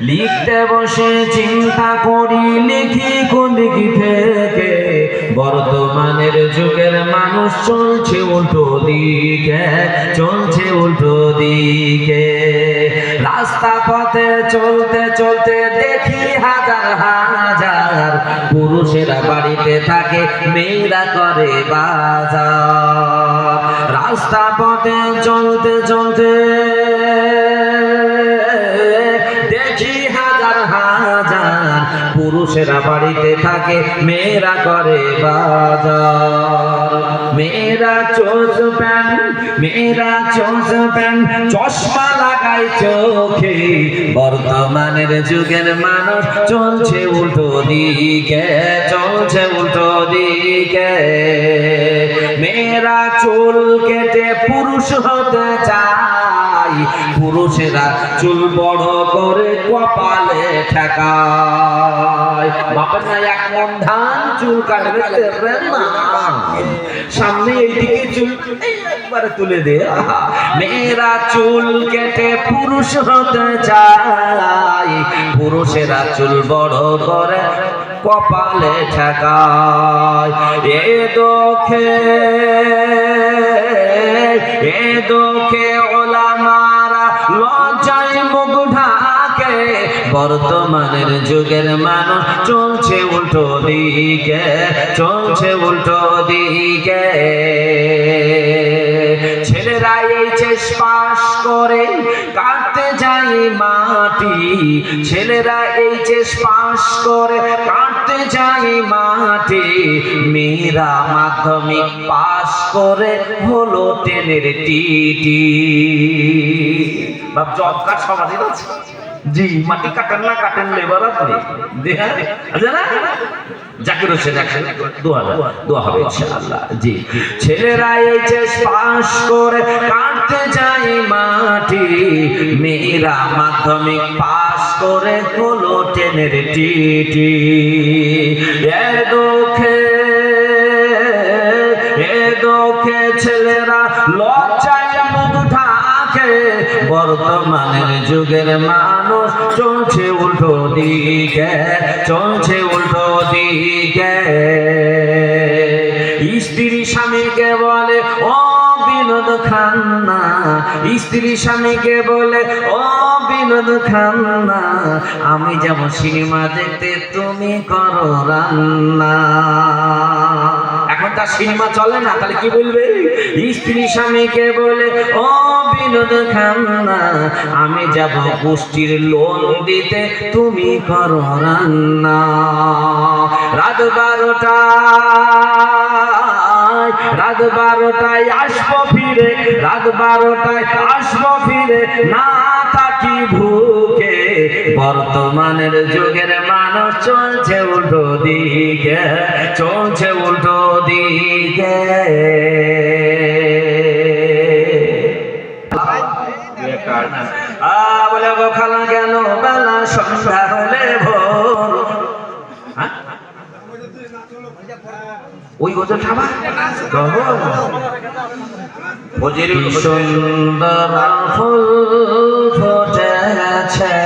লিখতে বসে চিন্তা করি, লিখি কোন দিকে থেকে? বর্তমানের যুগের মানুষ চলছে উল্টো দিকে, চলছে উল্টো দিকে। রাস্তা পথে চলতে চলতে দেখি হাজার হাজার পুরুষেরা বাড়িতে থাকে, মেয়েরা করে বাজার। রাস্তা পথে চলতে চলতে হাজার। পুরুষেরা বাড়িতে থাকে, মেয়েরা করে বাজার। মেয়েরা চোষ প্যান মেয়েরা চোষ প্যান চশমা লাগায় চোখে। বর্তমানের যুগের মানুষ চলছে উল্টো দিকে, চলছে উল্টো দিকে। মেয়েরা চুল কেটে পুরুষ হতে চায়। পুরুষেরা চুল বড় করে কপালে ঠেকায়। বাপের না এক মন ধান, চুল কাটবে দেবেন না। সামনে এইদিকে চুল তুলে দে। মেয়েরা চুল কেটে পুরুষ হতে চায়। পুরুষেরা চুল বড় করে কপালে ঠেকায়। এ দোখে এ দোখে বর্তমানের যুগের মানুষ চলছে উল্টো দিকে, চলছে উল্টো দিকে। ছেলেরা এইচএস পাস করে কাটতে যায় মাটি। ছেলেরা এইচএস পাস করে কাটতে যায় মাটি। মেয়েরা মাধ্যমিক পাস করে হলো টেনের টিটি। বাপ জব কার্ড সমাধির আছে? জি। মাটি কাটেন না কাটেন লেবার আপনি। দেখেন আছে না জাকির হোসেন একশো দোয়া দোয়া হবে ইনশাআল্লাহ। জি। ছেলেরা এইচএস পাস করে কাটতে যায় মাটি। মেয়েরা মাধ্যমিক পাস করে হলো টেনের টিটি। এর দুঃখে এ দুঃখে ছেলেরা লজ্জায় বর্তমানের যুগের মানুষ চলছে উল্টো দিকে, চলছে উল্টো দিকে। স্ত্রী স্বামীকে বলে, ও বিনোদ খান্না। স্ত্রী স্বামীকে বলে, ও বিনোদ খান্না। আমি যাব সিনেমা দেখতে, তুমি করো রান্না। এখন তার সিনেমা চলে না, তাহলে কি বলবে? স্ত্রী স্বামীকে বলে, ও বিনোদ খান্না আমি যাব গোষ্ঠীর লোন দিতে, তুমি করো রান্না। রাত বারোটা রাত বারোটায় আসব ফিরে, রাত বারোটায় আসব ফিরে, না থাকি ভুকে। বর্তমানের যুগের মানুষ চলছে উল্টো দিকে, চলছে উল্টো দিকে। আ, বলে গো খালা কেন? বেলা সন্ধ্যা হলে ভোর। হ্যাঁ? ওই গজল খাবা ফজির সুন্দর ফুল ফুটেছে।